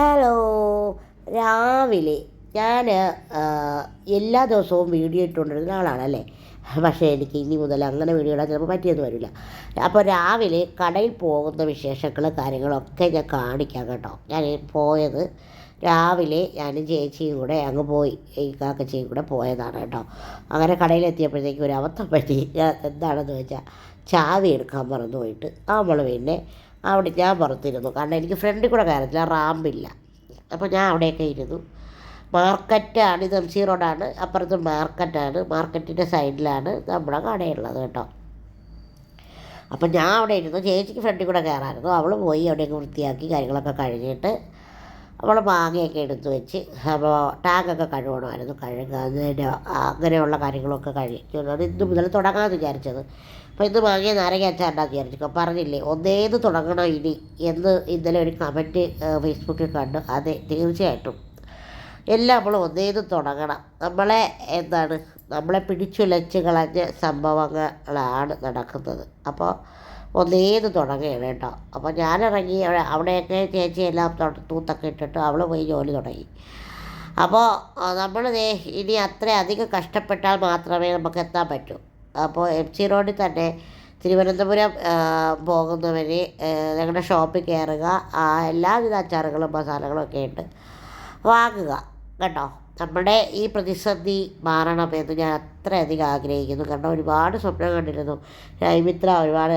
Hello രാവിലെ ഞാൻ എല്ലാ ദിവസവും വീഡിയോ ഇട്ടുകൊണ്ടിരുന്ന ആളാണല്ലേ? പക്ഷേ എനിക്ക് ഇനി മുതൽ അങ്ങനെ വീഡിയോ ഇടാൻ ചിലപ്പോൾ പറ്റിയെന്ന് വരില്ല. അപ്പോൾ രാവിലെ കടയിൽ പോകുന്ന വിശേഷങ്ങളും കാര്യങ്ങളൊക്കെ ഞാൻ കാണിക്കാം കേട്ടോ. ഞാൻ പോയത് രാവിലെ ഞാൻ ചേച്ചിയും കൂടെ അങ്ങ് പോയി. ഈ കാക്കച്ചിയും കൂടെ പോയതാണ് കേട്ടോ. അങ്ങനെ കടയിലെത്തിയപ്പോഴത്തേക്കും ഒരു അവസ്ഥ പറ്റി. ഞാൻ എന്താണെന്ന് വെച്ചാൽ ചാവി എടുക്കാൻ മറന്നു പോയിട്ട് നമ്മൾ പിന്നെ അവിടെ ഞാൻ പുറത്തിരുന്നു. കാരണം എനിക്ക് ഫ്രണ്ടിൽ കൂടെ കയറത്തില്ല റാമ്പില്ല. അപ്പോൾ ഞാൻ അവിടെയൊക്കെ ഇരുന്നു. മാർക്കറ്റാണ് ഇത് എം സി റോഡാണ് അപ്പുറത്ത് മാർക്കറ്റാണ് മാർക്കറ്റിന്റെ സൈഡിലാണ് നമ്മുടെ കടയുള്ളത് കേട്ടോ. അപ്പം ഞാൻ അവിടെ ഇരുന്നു. ചേച്ചിക്ക് ഫ്രണ്ടിൽ കൂടെ കയറായിരുന്നു. അവൾ പോയി അവിടെയൊക്കെ വൃത്തിയാക്കി കാര്യങ്ങളൊക്കെ കഴിഞ്ഞിട്ട് അവൾ മാങ്ങയൊക്കെ എടുത്ത് വെച്ച് അപ്പോൾ ടാങ്കൊക്കെ കഴുകണമായിരുന്നു. കഴുകുന്നതിന്റെ അങ്ങനെയുള്ള കാര്യങ്ങളൊക്കെ കഴിക്കുന്നത് ഇന്ന് മുതൽ തുടങ്ങാമെന്ന് വിചാരിച്ചത്. അപ്പോൾ ഇന്ന് മാങ്ങയെ നാരങ്ങ അച്ചാറുണ്ടാക്കി വിചാരിച്ചു. പറഞ്ഞില്ലേ ഒന്നേത് തുടങ്ങണം ഇനി എന്ന് ഇന്നലെ ഒരു കമന്റ് ഫേസ്ബുക്കിൽ കണ്ടു. അതെ തീർച്ചയായിട്ടും. എല്ലാം നമ്മൾ ഒന്നേത് തുടങ്ങണം. നമ്മളെ എന്താണ് നമ്മളെ പിടിച്ചുലച്ച് കളഞ്ഞ സംഭവങ്ങളാണ് നടക്കുന്നത്. അപ്പോൾ ഒന്നേത് തുടങ്ങുകയാണ് കേട്ടോ. അപ്പോൾ ഞാനിറങ്ങി അവിടെ അവിടെയൊക്കെ ചേച്ചി എല്ലാം തൊ- തൂത്തൊക്കെ ഇട്ടിട്ട് അവൾ പോയി ജോലി തുടങ്ങി. അപ്പോൾ നമ്മൾ ഇനി അത്ര അധികം കഷ്ടപ്പെട്ടാൽ മാത്രമേ നമുക്ക് എത്താൻ പറ്റൂ. അപ്പോൾ എം സി റോഡിൽ തന്നെ തിരുവനന്തപുരം പോകുന്നവര് ഞങ്ങളുടെ ഷോപ്പിൽ കയറുക എല്ലാവിധ അച്ചാറുകളും മസാലകളും ഒക്കെ ഉണ്ട് വാങ്ങുക. കേട്ടോ? നമ്മുടെ ഈ പ്രതിസന്ധി മാറണമെന്ന് ഞാൻ അത്രയധികം ആഗ്രഹിക്കുന്നു. കാരണം ഒരുപാട് സ്വപ്നം കണ്ടിരുന്നു. നൈമിത്ര ഒരുപാട്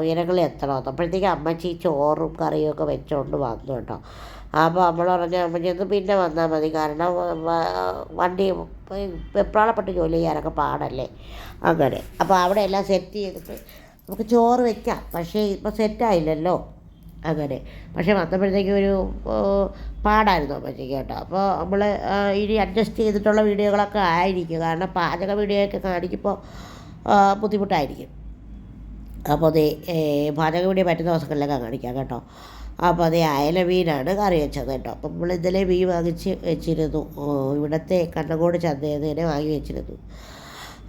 ഉയരങ്ങളിൽ എത്തണം. അപ്പോഴത്തേക്ക് അമ്മച്ചി ചോറും കറിയും ഒക്കെ വെച്ചുകൊണ്ട് വന്നു കേട്ടോ. അപ്പോൾ നമ്മൾ പറഞ്ഞു അമ്മച്ചി ഒന്ന് പിന്നെ വന്നാൽ മതി. കാരണം വണ്ടി വെപ്രാളപ്പെട്ട് ജോലി ചെയ്യാനൊക്കെ പാടല്ലേ? അങ്ങനെ. അപ്പോൾ അവിടെ എല്ലാം സെറ്റ് ചെയ്തിട്ട് നമുക്ക് ചോറ് വെക്കാം. പക്ഷേ ഇപ്പോൾ സെറ്റായില്ലല്ലോ അങ്ങനെ. പക്ഷേ വന്നപ്പോഴത്തേക്കും ഒരു പാടായിരുന്നു അമ്മച്ചിക്ക് കേട്ടോ. അപ്പോൾ നമ്മൾ ഇനി അഡ്ജസ്റ്റ് ചെയ്തിട്ടുള്ള വീഡിയോകളൊക്കെ ആയിരിക്കും. കാരണം പാചക വീഡിയോയൊക്കെ കാണിക്കുമ്പോൾ ബുദ്ധിമുട്ടായിരിക്കും. അപ്പോൾ അത് പാചക വീഡിയോ പറ്റുന്ന ദിവസങ്ങളിലൊക്കെ കാണിക്കാം കേട്ടോ. അപ്പോൾ അത് അയല മീനാണ് കറി വെച്ചത് കേട്ടോ. അപ്പം നമ്മൾ ഇന്നലെ മീൻ വാങ്ങിച്ച് വെച്ചിരുന്നു. ഇവിടുത്തെ കണ്ണങ്കോട് ചന്തയിൽ നിന്ന് വാങ്ങി വെച്ചിരുന്നു.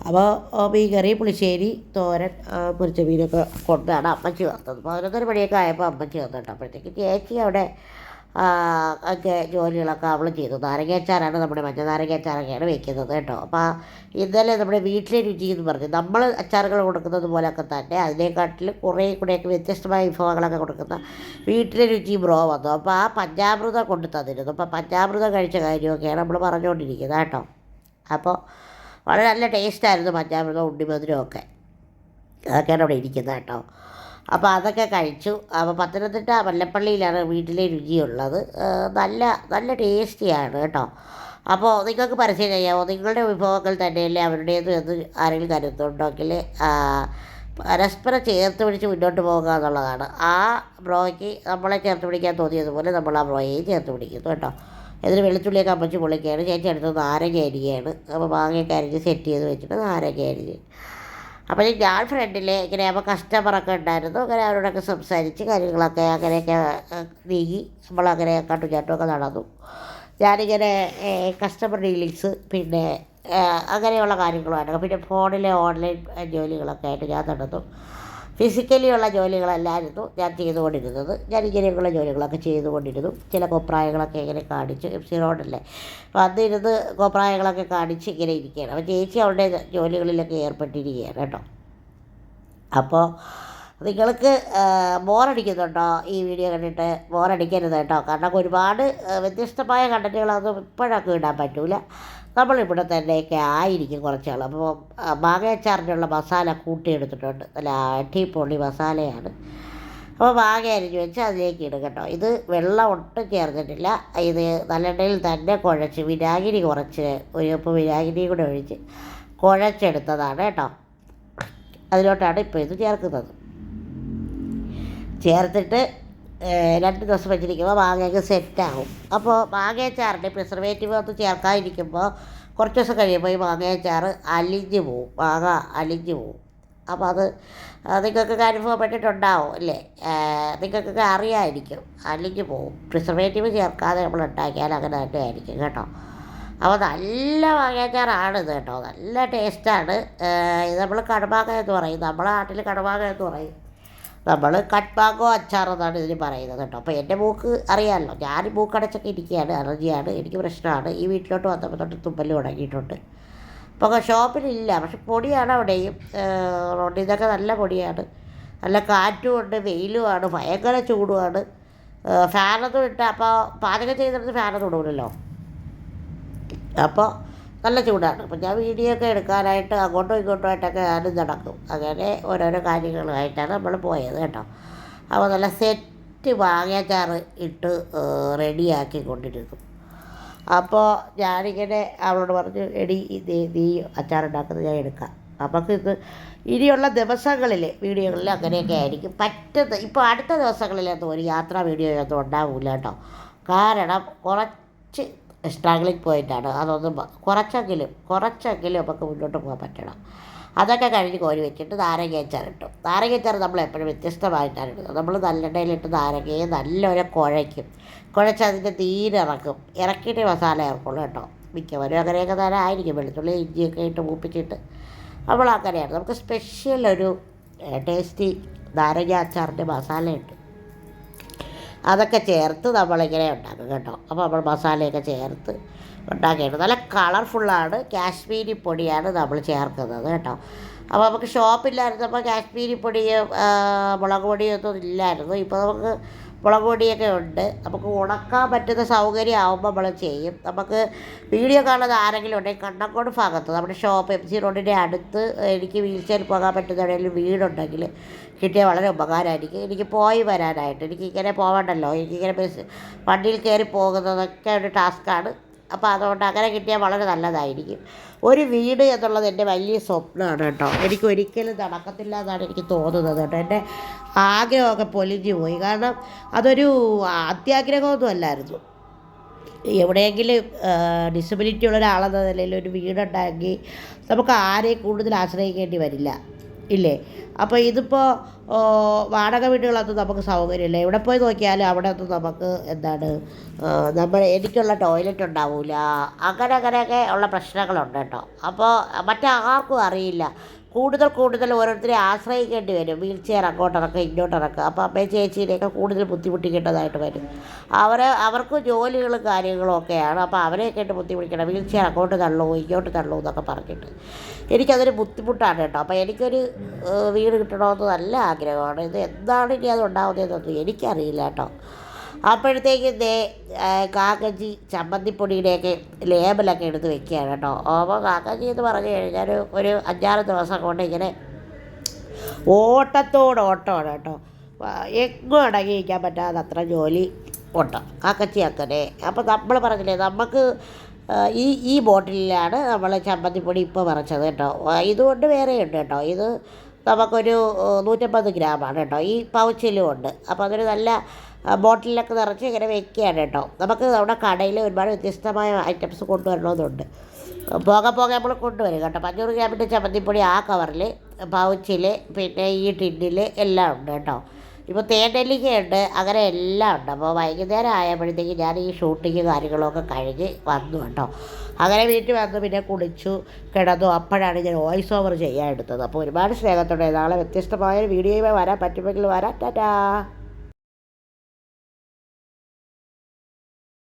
അപ്പോൾ മീൻ കറി പുളിശ്ശേരി തോരൻ പൊരിച്ച മീനൊക്കെ കൊണ്ടാണ് അമ്മച്ചി വന്നത്. പതിനൊന്നര മണിയൊക്കെ ആയപ്പോൾ അമ്മച്ചി വന്നിട്ട് അപ്പോഴത്തേക്ക് ചേച്ചി അവിടെ ഒക്കെ ജോലികളൊക്കെ അവൾ ചെയ്തു. നാരങ്ങാച്ചാറാണ് നമ്മുടെ മഞ്ഞ നാരങ്ങാച്ചാറൊക്കെയാണ് വെക്കുന്നത് കേട്ടോ. അപ്പോൾ ഇന്നലെ നമ്മുടെ വീട്ടിലെ രുചി എന്ന് പറഞ്ഞു. നമ്മൾ അച്ചാറുകൾ കൊടുക്കുന്നത് പോലെയൊക്കെ തന്നെ അതിനെക്കാട്ടിലും കുറേ കൂടെയൊക്കെ വ്യത്യസ്തമായ വിഭവങ്ങളൊക്കെ കൊടുക്കുന്ന വീട്ടിലെ രുചി ബ്രോ വന്നു. അപ്പോൾ ആ പഞ്ചാമൃതം കൊണ്ട് തന്നിരുന്നു. അപ്പോൾ പഞ്ചാമൃതം കഴിച്ച കാര്യമൊക്കെയാണ് നമ്മൾ പറഞ്ഞുകൊണ്ടിരിക്കുന്നത് കേട്ടോ. അപ്പോൾ വളരെ നല്ല ടേസ്റ്റായിരുന്നു പഞ്ചാമൃതം ഉണ്ണിമധുരവും ഒക്കെ. അതൊക്കെയാണ് അവിടെ ഇരിക്കുന്നത് കേട്ടോ. അപ്പോൾ അതൊക്കെ കഴിച്ചു. അപ്പോൾ പത്തനംതിട്ട വല്ലപ്പള്ളിയിലാണ് വീട്ടിലെ രുചിയുള്ളത്. നല്ല നല്ല ടേസ്റ്റിയാണ് കേട്ടോ. അപ്പോൾ നിങ്ങൾക്ക് പരസ്യം ചെയ്യാമോ? നിങ്ങളുടെ വിഭവങ്ങൾ തന്നെയല്ലേ അവരുടേത് എന്ന് ആരെങ്കിലും കരുത്തുണ്ടെങ്കിൽ പരസ്പരം ചേർത്ത് പിടിച്ച് മുന്നോട്ട് പോകുക എന്നുള്ളതാണ്. ആ ബ്രോയ്ക്ക് നമ്മളെ ചേർത്ത് പിടിക്കാൻ തോന്നിയതുപോലെ നമ്മൾ ആ ബ്രോയെയും ചേർത്ത് പിടിക്കുന്നു കേട്ടോ. ഇതിന് വെളുത്തുള്ളിയൊക്കെ അമ്മച്ച് പൊളിക്കുകയാണ്. ചേച്ചി അടുത്ത് നാരങ്ങ അരികയാണ് അപ്പോൾ മാങ്ങയൊക്കെ അരിഞ്ഞ് സെറ്റ് ചെയ്ത് വെച്ചിട്ട് നാരങ്ങ അരിഞ്ഞ്. അപ്പോൾ ഞാൻ ഫ്രണ്ടിൽ ഇങ്ങനെ അപ്പോൾ കസ്റ്റമറൊക്കെ ഉണ്ടായിരുന്നു. അങ്ങനെ അവരോടൊക്കെ സംസാരിച്ച് കാര്യങ്ങളൊക്കെ അങ്ങനെയൊക്കെ നീങ്ങി നമ്മളങ്ങനെ കട്ടുചാട്ടമൊക്കെ നടന്നു. ഞാനിങ്ങനെ കസ്റ്റമർ ഡീലിങ്സ് പിന്നെ അങ്ങനെയുള്ള കാര്യങ്ങളുമായിട്ട് പിന്നെ ഫോണിലെ ഓൺലൈൻ ജോലികളൊക്കെ ആയിട്ട് ഞാൻ നടന്നു. ഫിസിക്കലി ഉള്ള ജോലികളല്ലായിരുന്നു ഞാൻ ചെയ്തുകൊണ്ടിരുന്നത്. ഞാൻ ഇങ്ങനെയുള്ള ജോലികളൊക്കെ ചെയ്തുകൊണ്ടിരുന്നു. ചില കോപ്രായങ്ങളൊക്കെ ഇങ്ങനെ കാണിച്ചു. എം സി റോഡല്ലേ. അപ്പോൾ അന്നിരുന്ന് കോപ്രായങ്ങളൊക്കെ കാണിച്ച് ഇങ്ങനെ ഇരിക്കുകയാണ്. അപ്പോൾ ചേച്ചി അവളുടെ ജോലികളിലൊക്കെ ഏർപ്പെട്ടിരിക്കുകയാണ് കേട്ടോ. അപ്പോൾ നിങ്ങൾക്ക് ബോറടിക്കുന്നുണ്ടോ ഈ വീഡിയോ കണ്ടിട്ട്? ബോറടിക്കരുത് കേട്ടോ. കാരണം ഒരുപാട് വ്യത്യസ്തമായ കണ്ടന്റുകളൊന്നും ഇപ്പോഴൊക്കെ ഇടാൻ പറ്റില്ല നമ്മളിവിടെ തന്നെയൊക്കെ ആയിരിക്കും കുറച്ചാൾ അപ്പോൾ മാങ്ങയച്ചാറിനുള്ള മസാല കൂട്ടിയെടുത്തിട്ടുണ്ട്. നല്ല അടിപൊളി മസാലയാണ്. അപ്പോൾ മാങ്ങ അരിഞ്ഞ് വെച്ച് അതിലേക്ക് ഇടും കേട്ടോ. ഇത് വെള്ളം ഒട്ടും ചേർന്നിട്ടില്ല. ഇത് നല്ലെണ്ണയിൽ തന്നെ കുഴച്ച് വിനാഗിരി കുറച്ച് ഒരു വിനാഗിരിയും കൂടെ ഒഴിച്ച് കുഴച്ചെടുത്തതാണ് കേട്ടോ. അതിലോട്ടാണ് ഇപ്പോൾ ഇത് ചേർക്കുന്നത്. ചേർത്തിട്ട് രണ്ട് ദിവസം വെച്ചിരിക്കുമ്പോൾ മാങ്ങയൊക്കെ സെറ്റാകും അപ്പോൾ മാങ്ങയച്ചാറിന്റെ പ്രിസർവേറ്റീവ് ഒന്നും ചേർക്കാതിരിക്കുമ്പോൾ കുറച്ച് ദിവസം കഴിയുമ്പോൾ ഈ മാങ്ങയച്ചാറ് അലിഞ്ഞു പോവും. മാങ്ങ അലിഞ്ഞു പോവും. അപ്പോൾ അത് നിങ്ങൾക്കൊക്കെ അനുഭവപ്പെട്ടിട്ടുണ്ടാവും അല്ലേ? നിങ്ങൾക്കൊക്കെ അറിയാമായിരിക്കും അലിഞ്ഞു പോവും. പ്രിസർവേറ്റീവ് ചേർക്കാതെ നമ്മൾ ഉണ്ടാക്കിയാൽ അങ്ങനെ തന്നെ ആയിരിക്കും കേട്ടോ. അപ്പോൾ നല്ല മാങ്ങാച്ചാറാണ് ഇത് കേട്ടോ. നല്ല ടേസ്റ്റാണ്. ഇത് നമ്മൾ കടുമാങ്ങ എന്ന് പറയും. നമ്മുടെ നാട്ടിൽ കടുമാങ്ങ എന്ന് പറയും. നമ്മൾ കട്ട്മാങ്കോ അച്ചാറെന്നാണ് ഇതിന് പറയുന്നത് കേട്ടോ. അപ്പോൾ എന്റെ മൂക്ക് അറിയാമല്ലോ ഞാൻ മൂക്കടച്ചൊക്കെ ഇരിക്കുകയാണ് അലർജിയാണ് എനിക്ക് പ്രശ്നമാണ്. ഈ വീട്ടിലോട്ട് വന്നപ്പോൾ തൊട്ട് തുമ്പൽ തുടങ്ങിയിട്ടുണ്ട്. അപ്പോൾ ഷോപ്പിലില്ല പക്ഷെ പൊടിയാണ് അവിടെയും. റോഡിൽ നിന്നൊക്കെ നല്ല പൊടിയാണ്. നല്ല കാറ്റുമുണ്ട് വെയിലുമാണ് ഭയങ്കര ചൂടുമാണ്. ഫാനൊന്നും ഇട്ട അപ്പോൾ പാചകം ചെയ്തിടത്ത് ഫാനൊന്നും ഇടൂലല്ലോ. അപ്പോൾ നല്ല ചൂടാണ്. അപ്പം ഞാൻ വീഡിയോ ഒക്കെ എടുക്കാനായിട്ട് അങ്ങോട്ടും ഇങ്ങോട്ടും ആയിട്ടൊക്കെ ഞാനും നടക്കും. അങ്ങനെ ഓരോരോ കാര്യങ്ങളുമായിട്ടാണ് നമ്മൾ പോയത് കേട്ടോ. അപ്പോൾ നല്ല സെറ്റ് മാങ്ങാച്ചാറ് ഇട്ട് റെഡിയാക്കി കൊണ്ടിരുന്നു. അപ്പോൾ ഞാനിങ്ങനെ അവളോട് പറഞ്ഞു എടി ഇത് നീ അച്ചാറുണ്ടാക്കുന്നത് ഞാൻ എടുക്കാം. നമുക്ക് ഇത് ഇനിയുള്ള ദിവസങ്ങളിൽ വീഡിയോകളിൽ അങ്ങനെയൊക്കെ ആയിരിക്കും. പറ്റുന്ന ഇപ്പോൾ അടുത്ത ദിവസങ്ങളിലൊന്നും ഒരു യാത്രാ വീഡിയോ ഒന്നും ഉണ്ടാവില്ല കേട്ടോ. കാരണം കുറച്ച് സ്ട്രഗ്ലിംഗ് പോയിന്റാണ് അതൊന്നും കുറച്ചെങ്കിലും കുറച്ചെങ്കിലും നമുക്ക് മുന്നോട്ട് പോകാൻ പറ്റണം. അതൊക്കെ കഴിഞ്ഞ് കോരി വെച്ചിട്ട് നാരങ്ങ അച്ചാറിട്ടു നാരങ്ങ നമ്മൾ എപ്പോഴും വ്യത്യസ്തമായിട്ടാണ് ഇടുന്നത്. നമ്മൾ നല്ലെണ്ണയിലിട്ട് നാരങ്ങയെ നല്ലൊരു കുഴയ്ക്കും. കുഴച്ച് അതിന്റെ നീരിറക്കും ഇറക്കിയിട്ട് മസാല ഇറക്കുള്ളൂ കേട്ടോ. മിക്കവരും അങ്ങനെയൊക്കെ തന്നെ ആയിരിക്കും. വെളുത്തുള്ളി ഇഞ്ചിയൊക്കെ ഇട്ട് മൂപ്പിച്ചിട്ട് നമ്മൾ അങ്ങനെയാണ്. നമുക്ക് സ്പെഷ്യൽ ഒരു ടേസ്റ്റി നാരങ്ങ അച്ചാറിന്റെ മസാല ഉണ്ട് അതൊക്കെ ചേർത്ത് നമ്മളിങ്ങനെ ഉണ്ടാക്കും കേട്ടോ. അപ്പോൾ നമ്മൾ മസാലയൊക്കെ ചേർത്ത് ഉണ്ടാക്കിയിട്ട് നല്ല കളർഫുള്ളാണ്. കാശ്മീരി പൊടിയാണ് നമ്മൾ ചേർക്കുന്നത് കേട്ടോ. അപ്പോൾ നമുക്ക് ഷോപ്പില്ലായിരുന്നപ്പോൾ കാശ്മീരി പൊടിയും മുളക് പൊടിയൊന്നും ഇല്ലായിരുന്നു. ഇപ്പോൾ നമുക്ക് മുളക് പൊടിയൊക്കെ ഉണ്ട്. നമുക്ക് ഉണക്കാൻ പറ്റുന്ന സൗകര്യം ആവുമ്പോൾ നമ്മൾ ചെയ്യും. നമുക്ക് വീഡിയോ കാണുന്നത് ആരെങ്കിലും ഉണ്ടെങ്കിൽ കണ്ണക്കോട് ഭാഗത്ത് നമ്മുടെ ഷോപ്പ് എം സി റോഡിന്റെ അടുത്ത് എനിക്ക് വീൽ പോകാൻ പറ്റുന്ന എവിടെയെങ്കിലും വീടുണ്ടെങ്കിൽ കിട്ടിയാൽ വളരെ ഉപകാരമായിരിക്കും എനിക്ക് പോയി വരാനായിട്ട് എനിക്ക് ഇങ്ങനെ പോകണ്ടല്ലോ എനിക്കിങ്ങനെ ബസ് വണ്ടിയിൽ കയറി പോകുന്നതൊക്കെ ഒരു ടാസ്ക്കാണ് അപ്പോൾ അതുകൊണ്ട് അങ്ങനെ കിട്ടിയാൽ വളരെ നല്ലതായിരിക്കും. ഒരു വീട് എന്നുള്ളത് എന്റെ വലിയ സ്വപ്നമാണ് കേട്ടോ. എനിക്ക് ഒരിക്കലും നടക്കത്തില്ല എന്നാണ് എനിക്ക് തോന്നുന്നത് കേട്ടോ. എന്റെ ആഗ്രഹമൊക്കെ പൊലിഞ്ഞു പോയി. കാരണം അതൊരു അത്യാഗ്രഹമൊന്നും അല്ലായിരുന്നു. എവിടെയെങ്കിലും ഡിസബിലിറ്റി ഉള്ള ഒരാളെന്ന നിലയിൽ ഒരു വീടുണ്ടാക്കി നമുക്ക് ആരെയും കൂടുതൽ ആശ്രയിക്കേണ്ടി വരില്ല. ഇല്ലേ? അപ്പോൾ ഇതിപ്പോൾ വാടക വീടുകളൊന്നും നമുക്ക് സൗകര്യമില്ല. എവിടെ പോയി നോക്കിയാലും അവിടെ ഒന്നും നമുക്ക് എന്താണ് നമ്മൾ എനിക്കുള്ള ടോയ്ലറ്റ് ഉണ്ടാവില്ല അങ്ങനെ അങ്ങനെയൊക്കെ ഉള്ള പ്രശ്നങ്ങളുണ്ട് കേട്ടോ. അപ്പോൾ മറ്റാർക്കും അറിയില്ല. കൂടുതൽ കൂടുതൽ ഓരോരുത്തരെ ആശ്രയിക്കേണ്ടി വരും. വീൽ ചെയർ അങ്ങോട്ടിറക്കുക ഇങ്ങോട്ടിറക്കുക അപ്പോൾ അമ്മയും ചേച്ചീനെയൊക്കെ കൂടുതൽ ബുദ്ധിമുട്ടിക്കേണ്ടതായിട്ട് വരും. അവർ അവർക്ക് ജോലികളും കാര്യങ്ങളും ഒക്കെയാണ്. അപ്പോൾ അവരെയൊക്കെ ആയിട്ട് ബുദ്ധിമുട്ടിക്കണം വീൽ ചെയർ അങ്ങോട്ട് തള്ളൂ ഇങ്ങോട്ട് തള്ളൂ എന്നൊക്കെ പറഞ്ഞിട്ട്. എനിക്കതൊരു ബുദ്ധിമുട്ടാണ് കേട്ടോ. അപ്പോൾ എനിക്കൊരു വീട് കിട്ടണമെന്ന് നല്ല ആഗ്രഹമാണ്. ഇത് എന്താണ് ഇനി അത് ഉണ്ടാവുന്നതെന്നൊന്നും എനിക്കറിയില്ല കേട്ടോ. അപ്പോഴത്തേക്ക് ദേ കാക്കജി ചമ്മന്തിപ്പൊടിയുടെയൊക്കെ ലേബലൊക്കെ എടുത്ത് വെക്കുകയാണ് കേട്ടോ. അപ്പോൾ കാക്കജി എന്ന് പറഞ്ഞു കഴിഞ്ഞാൽ ഒരു അഞ്ചാറ് ദിവസം കൊണ്ട് ഇങ്ങനെ ഓട്ടത്തോട് ഓട്ടമാണ് കേട്ടോ. എങ്ങും അടങ്ങിയിരിക്കാൻ പറ്റാതെ അത്ര ജോലി ഓട്ടം കാക്കച്ചി അങ്ങനെ അപ്പോൾ നമ്മൾ പറഞ്ഞില്ലേ നമുക്ക് ഈ ഈ ബോട്ടിലാണ് നമ്മൾ ചമ്മന്തിപ്പൊടി ഇപ്പോൾ പറിച്ചത് കേട്ടോ. ഇതുകൊണ്ട് വേറെ ഉണ്ട് കേട്ടോ. ഇത് നമുക്കൊരു നൂറ്റമ്പത് ഗ്രാമാണ് കേട്ടോ. ഈ പൗച്ചിലും ഉണ്ട്. അപ്പോൾ അതൊരു നല്ല ബോട്ടിലൊക്കെ നിറച്ച് ഇങ്ങനെ വെക്കുകയാണ് കേട്ടോ. നമുക്ക് നമ്മുടെ കടയിൽ ഒരുപാട് വ്യത്യസ്തമായ ഐറ്റംസ് കൊണ്ടുവരണമെന്നുണ്ട്. പോകെ പോകെ നമ്മൾ കൊണ്ടുവരും കേട്ടോ. അഞ്ഞൂറ് ഗ്രാമിന്റെ ചമ്മന്തിപ്പൊടി ആ കവറിൽ പൗച്ചിൽ പിന്നെ ഈ ടിന്നിൽ എല്ലാം ഉണ്ട് കേട്ടോ. ഇപ്പോൾ തേനെല്ലിക്കയുണ്ട് അങ്ങനെ എല്ലാം ഉണ്ട്. അപ്പോൾ വൈകുന്നേരം ആയപ്പോഴത്തേക്ക് ഞാൻ ഈ ഷൂട്ടിങ് കാര്യങ്ങളൊക്കെ കഴിഞ്ഞ് വന്നു കേട്ടോ. അങ്ങനെ വീട്ടിൽ വന്നു പിന്നെ കുളിച്ചു കിടന്നു. അപ്പോഴാണ് ഞാൻ വോയിസ് ഓവർ ചെയ്യാൻ എടുത്തത്. അപ്പോൾ ഒരുപാട് സ്നേഹത്തോടെ നാളെ വ്യത്യസ്തമായ വീഡിയോയുമായി വരാൻ പറ്റുമെങ്കിൽ വരാം. ടാറ്റാ.